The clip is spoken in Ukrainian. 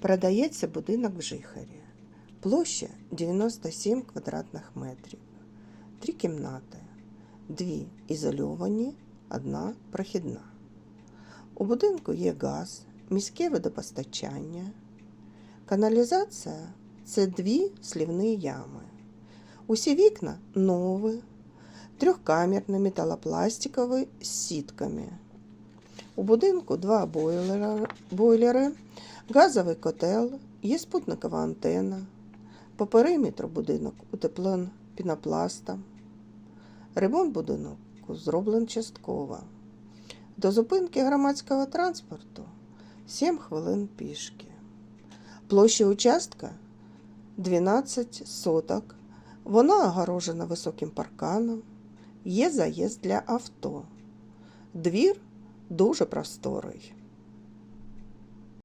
Продається будинок в Жихарі. Площа 97 квадратних метрів. Три кімнати. Дві ізольовані, одна прохідна. У будинку є газ, міське водопостачання. Каналізація це дві слівні ями. Усі вікна нові, трьохкамерні металопластикові з сітками. У будинку два бойлери, газовий котел, є спутникова антена. По периметру будинок утеплен пінопластом. Ремонт будинку зроблен частково. До зупинки громадського транспорту 7 хвилин пішки. Площа участка 12 соток. Вона огорожена високим парканом. Є заїзд для авто. Двір дуже просторий.